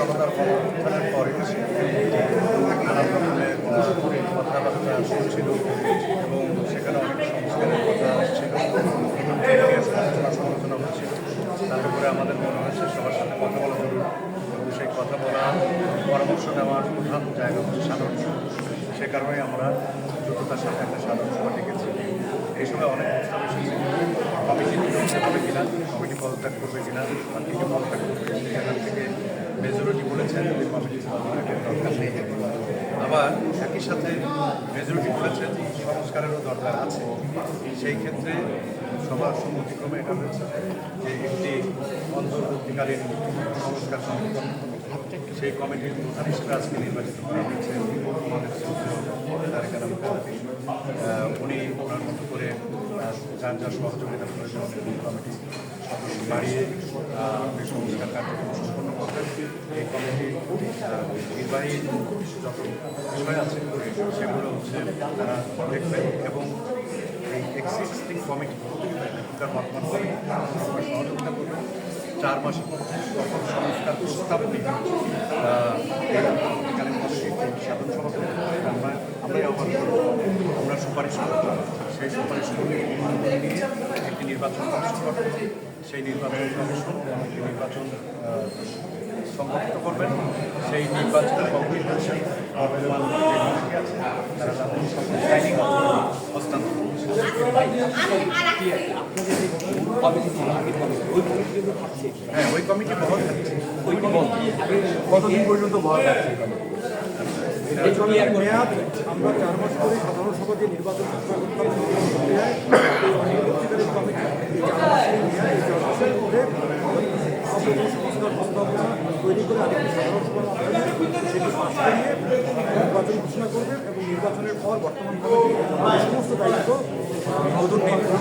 জনতার গণঅভ্যুত্থানের পরে নানা রকমের কথাবার্তা এবং সেখানে অনেক সংস্কারের কথা আসছিল হচ্ছিল তার উপরে আমাদের মনে হয়েছে সবার সাথে কথা বলা এবং সেই কথা বলা পরামর্শ নেওয়ার প্রধান জায়গা হচ্ছে সাধারণ সভা সে কারণে আমরা দ্রুততার সাথে একটা সাধারণ সভা ডেকেছি এই সময় অনেক প্রস্তাব এসেছে কমিটি কিনা কমিটি পদত্যাগ করবে কিনা বা কিছু পদত্যাগ করবে সেখান থেকে মেজরিটি বলেছেন দরকার নেই আবার একই সাথে মেজরিটি বলেছেন, সংস্কারেরও দরকার আছে সেই ক্ষেত্রে সবার সম্মতিক্রমে এটা হয়েছে যে একটি অন্তর্বর্তীকালীন সংস্কার সমিতি গঠন করতে হবে। সেই কমিটির প্রধান হিসেবে আজকে নির্বাচিত করা হয়েছে আমাদের তারেক আলম উনি ওনার মতো করে যার যার সহযোগিতা করেছেন কমিটি বাড়িয়ে সংস্কার কার্যক্রম সম্পন্ন এই কমিটি নির্বাহী যত আছে সেগুলো হচ্ছে তারা দেখবেন এবং এই এক্সিস্টিং কমিটি এখনকার বর্তমান কমিটি সহযোগিতা করবেন চার মধ্যে তখন সংস্কার প্রস্তাব আমরা আমরা সুপারিশ করব সেই সুপারিশ করে নিয়ে একটি নির্বাচন কমিশন সেই নির্বাচন কমিশন নির্বাচন সংগঠিত করবেন, সেই হস্তান্তর করবে। হ্যাঁ ওই কমিটি বহল থাকছে কতদিন পর্যন্ত এই জন্য মেয়াদ, আমরা চার মাস ধরে সাধারণ সভা যে নির্বাচন ঘোষণা করতাম করতে হয় এই অনির্বাচিতকালীন কমিটি এই চার মাসের মেয়াদ এই চার মাসের মধ্যে আমাদের যে সংস্কার প্রস্তাবনা তৈরি করে আরেকটি সাধারণ সভার মাধ্যমে সেটি পাশ করিয়ে নির্বাচন ঘোষণা করবেন এবং নির্বাচনের পর বর্তমান কমিটি তাদের সমস্ত দায়িত্ব নতুন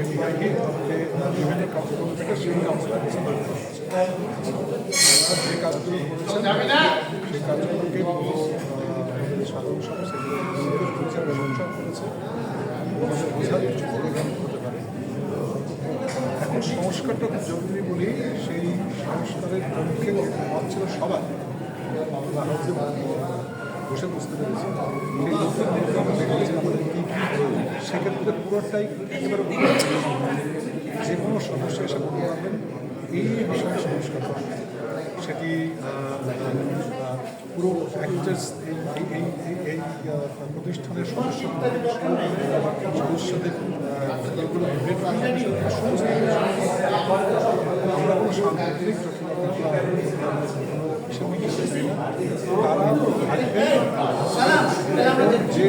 নির্বাহী বিভিন্ন থেকে সেই কাজগুলো যে কাজগুলো করেছেন সেই সাধারণ সেগুলো করেছে এখন সংস্কারটা খুব জরুরি বলেই সেই সংস্কারের পক্ষে মত ছিল সবার বসে বুঝতে পেরেছি সেই নতুন নীতি আমরা দেখেছি আমাদের কী কী প্রয়োজন। পুরোটাই একেবারে যে কোনো সদস্য এসে বলতে পারবেন এই বিষয়ে সংস্কার করা সেটি পুরো অ্যাক্টার্স এই এই প্রতিষ্ঠানের সদস্য সদস্যদের আমরা কোনো সাংগঠনিক তারা যে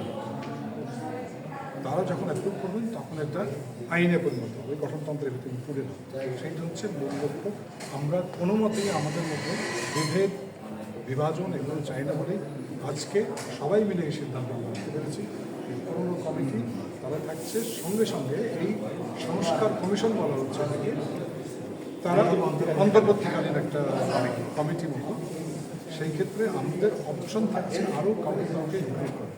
তারা যখন অ্যাপ্রুভ করবেন, তখন এটা আইনে পরিণত হবে, গঠনতন্ত্রের ভিতরে পড়ে না সেইটা হচ্ছে মূল লক্ষ্য। আমরা কোনো মতেই আমাদের মধ্যে বিভেদ, বিভাজন এগুলো চাই না বলেই আজকে সবাই মিলে এই সিদ্ধান্ত আমরা নিতে পেরেছি। পুরনো কমিটি তারা থাকছে সঙ্গে সঙ্গে এই সংস্কার কমিশন বলা হচ্ছে এটাকে। তারা অন্তর্বর্তীকালীন একটা কমিটি মতো। সেই ক্ষেত্রে আমাদের অপশন থাকছে আরও কাউকে কাউকে করা।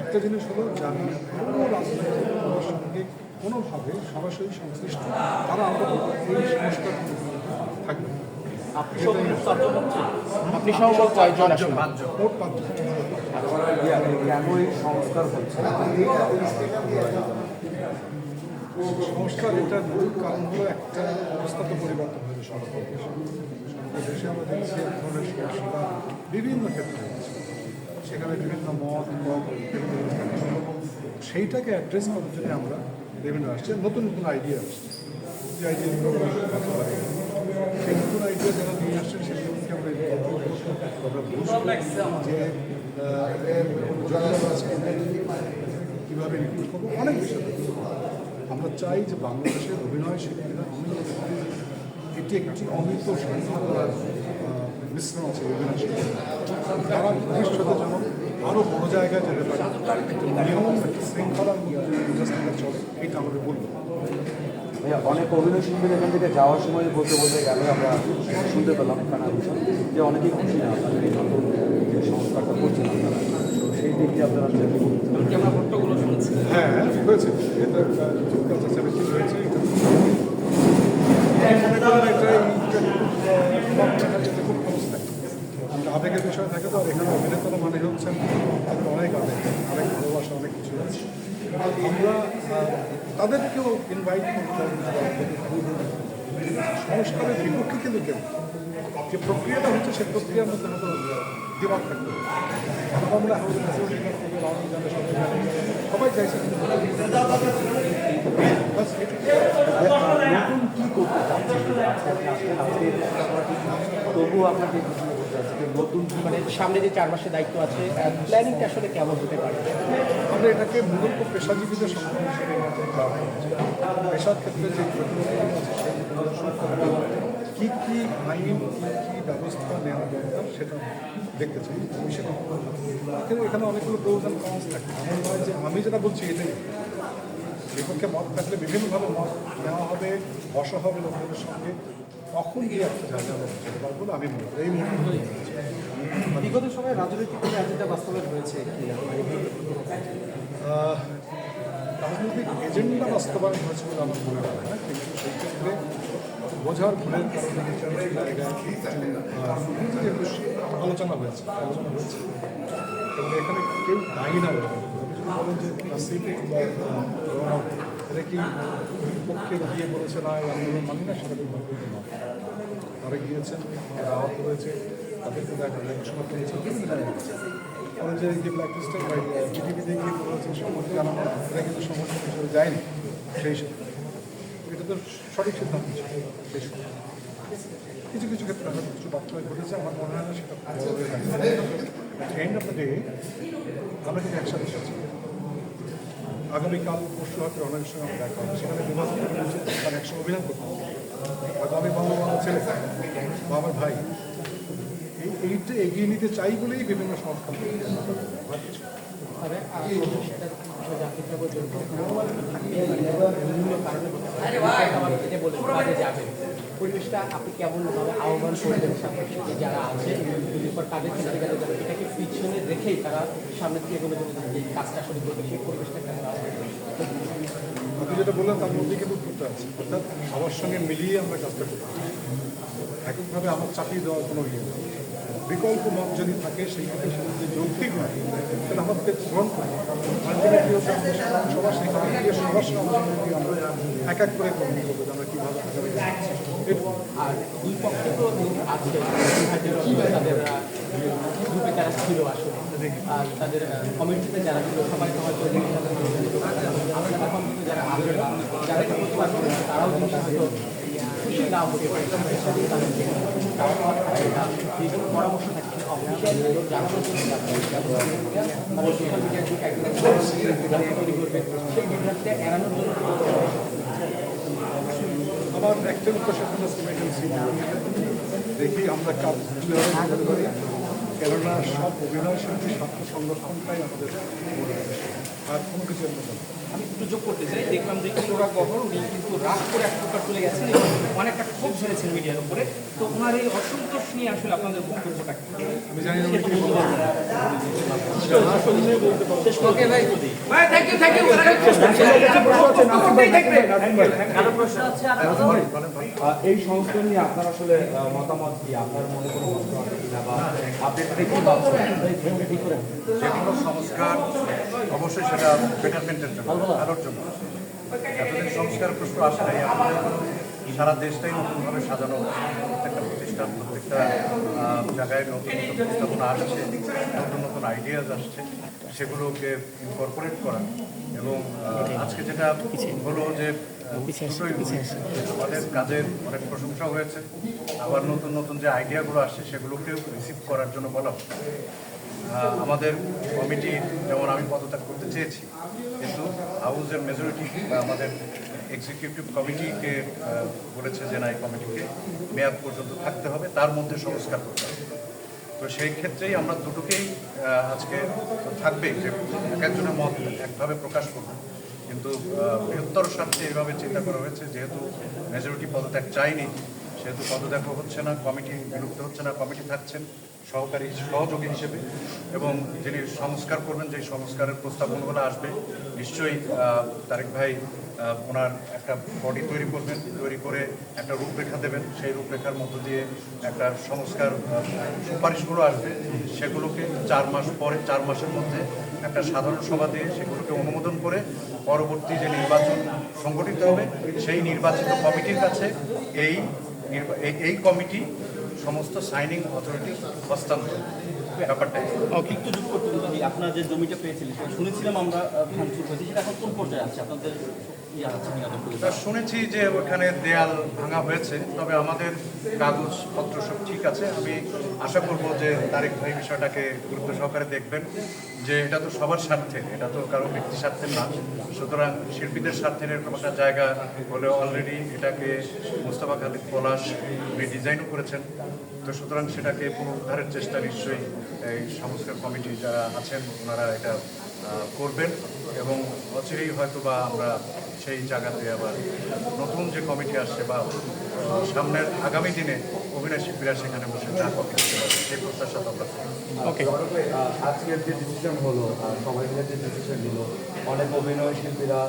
একটা জিনিস হলো যারা কোনো রাজনৈতিক সঙ্গে কোনোভাবে সরাসরি সংশ্লিষ্ট তারা আমরা এই সংস্কার থাকবে আপনি সহ মোট চারজন হচ্ছেন? মোট কয়জন আসেন মোট পাঁচজন। কেন এই সংস্কার হচ্ছে। সংস্কার এটার মূল কারণ হলো একটা অবস্থা তো পরিবর্তন হয়েছে সরকার দেশে। আমরা দেখছি এক ধরনের সংস্কার বিভিন্ন ক্ষেত্রে। সেখানে বিভিন্ন মত সেইটাকে অ্যাড্রেস করার জন্য আমরা বিভিন্ন আসছে। নতুন নতুন আইডিয়া আসছে। যে আইডিয়াগুলো সেই নতুন আইডিয়া যারা নিয়ে আসছেন সেগুলোকে আমরা যে কীভাবে রিক্রুট করব অনেক বিষয় আমরা চাই যে বাংলাদেশের অভিনয় শিল্পীরা এটি একটি অমৃত আহ, মিশ্রণ আছে অভিনয় তারা ভবিষ্যতে যেমন আরও বড় জায়গায় যেতে পারে। একটা নিয়ম একটা শৃঙ্খলার মধ্যে চলে এইটা আমাদের বলব। ভাইয়া অনেক অভিনয় শিল্পীর এখান থেকে যাওয়ার সময় বলতে বলতে গেল আমরা শুনতে পেলাম কানা যে অনেকেই খুশি না আপনাদের এই নতুন যে সংস্কারটা করছেন আপনারা। তো সেই দিক দিয়ে আপনারা শুনেছি? হ্যাঁ হয়েছে। এটা সেভেন্টিন হয়েছে এটা আমি মনে করেন এটা এটা খুব কম থাকে আবেগের বিষয় থাকে তো এখানে অভিনেতারা মানে হচ্ছেন তাদের অনেক আবেগ অনেক ভালোবাসা, অনেক কিছু আছে। আমরা তাদেরকেও ইনভাইট সংস্কারের বিপক্ষে কিন্তু কেউ যে প্রক্রিয়াটা হচ্ছে সেই প্রক্রিয়ার মধ্যে হয়তো দিমাগ থাকবে আমরা হাউস সবাই নতুন কি আপনাকে নতুন মানে সামনে যে চার মাসের দায়িত্ব আছে কেমন হতে পারে? আমরা এটাকে মূলত পেশাজীবীদের পেশার ক্ষেত্রে যে কী কী আইন, কী কী ব্যবস্থা নেওয়া দরকার সেটা দেখতে চাই। আমি সেটা এখানে এখানে অনেকগুলো প্রোজ অ্যান্ড থাকে। নয় যে আমি যেটা বলছি এটাই। বিপক্ষে মত থাকলে বিভিন্নভাবে মত নেওয়া হবে, বসা হবে লোকজনের সঙ্গে। তখন গিয়ে একটা জায়গা পারব আমি মনে করি। এই মুহূর্তে বিগত সময়ে রাজনৈতিক কোনো এজেন্ডা বাস্তবায়ন হয়েছে রাজনৈতিক এজেন্ডা বাস্তবায়ন হয়েছে বলে আমার মনে হয় না কিন্তু সেই ক্ষেত্রে বোঝার ভুলের আলোচনা হয়েছে আলোচনা হয়েছে। এবং এখানে কেউ দায়ী না বলেন যে এটা কি পক্ষে গিয়ে বলেছে না আন্দোলন মানি না, সেটা কিন্তু বলতে না। তারা গিয়েছেন, তারা আহত তাদেরকে দেখা যে ব্ল্যাক লিস্টের বা বিটিভিতে গিয়ে বলেছে সম্মতি জানানো এটা কিন্তু সমর্থন হিসেবে যায়নি, সেই এটা তো সঠিক সিদ্ধান্ত ছিল কিছু কিছু ক্ষেত্রে হয়তো কিছু বাচ্চা ঘটেছে, আমার মনে হয় না সেটা এন্ড অফ দ্য ডে আমরা কিন্তু একসাথে এসেছি। আগামীকাল পরশু হয়তো অনেক সঙ্গে আমার দেখা হবে। সেখানে দুমাস তার একসঙ্গে অভিনয় করতে হবে। হয়তো আমি বাবা আমার ছেলে। বা আমার ভাই। এই এইটা এগিয়ে নিতে চাই বলেই বিভিন্ন সংস্থা আর কিছু পরিবেশটা আপনি কেমনভাবে আহ্বান করবেন সামনের যারা আছে এরপর তাদের যাবে এটাকে পিছনে রেখেই তারা সামনে থেকে কোনো যে কাজটা আসলে করবে, সেই পরিবেশটা কেমন আপনি যেটা বললেন, তার মধ্যে কিন্তু উত্তরটা আছে। অর্থাৎ সবার সঙ্গে মিলিয়ে আমরা কাজটা করতে হবে। এককভাবে আমার চাপিয়ে দেওয়ার কোনো ইয়ে নেই। বিকল্প মত যদি থাকে, সেই সেটা যদি যৌক্তিক হয়। সেটা আমাদেরকে গ্রহণ করবে আলটিমেটলি সভা সেখানে গিয়ে সবার সঙ্গে করে আমরা এক এক করে গ্রহণ করব আমরা কীভাবে। আর দুই পক্ষে তো আছে ছিল আর তাদের কমিটিতে যারা যারা তারাও খুশি না হতে পারে। আমার একটা সিমেন্টেন্সি দেখি আমরা কাজ পারি কেননা সব অভিনয় শিল্পী স্বার্থ সংরক্ষণটাই আমাদের আর কোনো কিছু না। আমি একটু যোগ করতে চাই। দেখলাম যে ইনোরা গহর উনি কিন্তু রাগ করে এক প্রকার চলে গেছেন এবং অনেকটা ক্ষোভ ঝেড়েছেন মিডিয়ার উপরে। তো ওনার এই অসন্তোষ নিয়ে আসলে আপনাদের বক্তব্যটা কি? আমি জানি না এই সংস্কার নিয়ে আপনার আসলে মতামত কি? আপনার মনে কোনো কষ্ট আছে বা আপনি সংস্কার অবশ্যই সেটা বেটারমেন্টের জন্য। আলোর জন্য এতদিন সংস্কার প্রশ্ন আসে নাই সারা দেশটাই নতুনভাবে সাজানো প্রত্যেকটা প্রতিষ্ঠান প্রত্যেকটা জায়গায় নতুন নতুন প্রস্তাবনা আসছে নতুন নতুন আইডিয়াজ আসছে সেগুলোকে ইনকর্পোরেট করা। এবং আজকে যেটা হলো যে আমাদের কাজের অনেক প্রশংসা হয়েছে। আবার নতুন নতুন যে আইডিয়াগুলো আসছে সেগুলোকেও রিসিভ করার জন্য বলা। আমাদের কমিটি যেমন আমি পদত্যাগ করতে চেয়েছি কিন্তু হাউসের মেজরিটি বা আমাদের এক্সিকিউটিভ কমিটিকে বলেছে যে না, এই কমিটিকে মেয়াদ পর্যন্ত থাকতে হবে, তার মধ্যে সংস্কার করতে হবে। তো সেই ক্ষেত্রেই আমরা দুটোকেই আজকে তো থাকবেই যে এক একজনের মত একভাবে প্রকাশ করব। কিন্তু বৃহত্তর স্বার্থে এইভাবে চিন্তা করা হয়েছে, যেহেতু মেজরিটি পদত্যাগ চাইনি সেহেতু পদত্যাগও হচ্ছে না কমিটি বিলুপ্ত হচ্ছে না কমিটি থাকছেন। সহকারী সহযোগী হিসেবে এবং যিনি সংস্কার করবেন যে সংস্কারের প্রস্তাবনাগুলো আসবে, নিশ্চয়ই তারেক ভাই ওনার একটা বডি তৈরি করবেন, তৈরি করে একটা রূপরেখা দেবেন। সেই রূপরেখার মধ্য দিয়ে একটা সংস্কার সুপারিশগুলো আসবে। সেগুলোকে চার মাস পরে, চার মাসের মধ্যে একটা সাধারণ সভা দিয়ে সেগুলোকে অনুমোদন করে পরবর্তী যে নির্বাচন সংগঠিত হবে, সেই নির্বাচিত কমিটির কাছে এই এই কমিটি সমস্ত সাইনিং অথরিটি হস্তান্তর। ব্যাপারটা। একটু যোগ আপনার যে জমিটা পেয়েছিলেন শুনেছিলাম আমরা সেটা এখন কোন পর্যায়ে আছে? আপনাদের শুনেছি যে ওখানে দেয়াল ভাঙা হয়েছে, তবে আমাদের কাগজপত্র সব ঠিক আছে। আমি আশা করব যে তারেক ভাই বিষয়টাকে গুরুত্ব সহকারে দেখবেন যে এটা তো সবার স্বার্থে, এটা তো কারও ব্যক্তি স্বার্থের না। সুতরাং শিল্পীদের স্বার্থের এরকম একটা জায়গা হলে অলরেডি এটাকে মোস্তফা খালিদ পলাশ ডিজাইনও করেছেন। তো সুতরাং সেটাকে পুনরুদ্ধারের চেষ্টা নিশ্চয়ই এই সংস্কার কমিটি যারা আছেন ওনারা এটা আহ, করবেন এবং অচিরেই হয়তো বা আমরা সেই জায়গাতে আবার নতুন যে কমিটি আসছে বা সামনের আগামী দিনে অভিনয় শিল্পীরা সেখানে বসে চা কফি সেই প্রত্যাশা তো আমরা করি। আজকের যে ডিসিশন হলো সবাই মিলে যে ডিসিশন নিল অনেক অভিনয় শিল্পীরা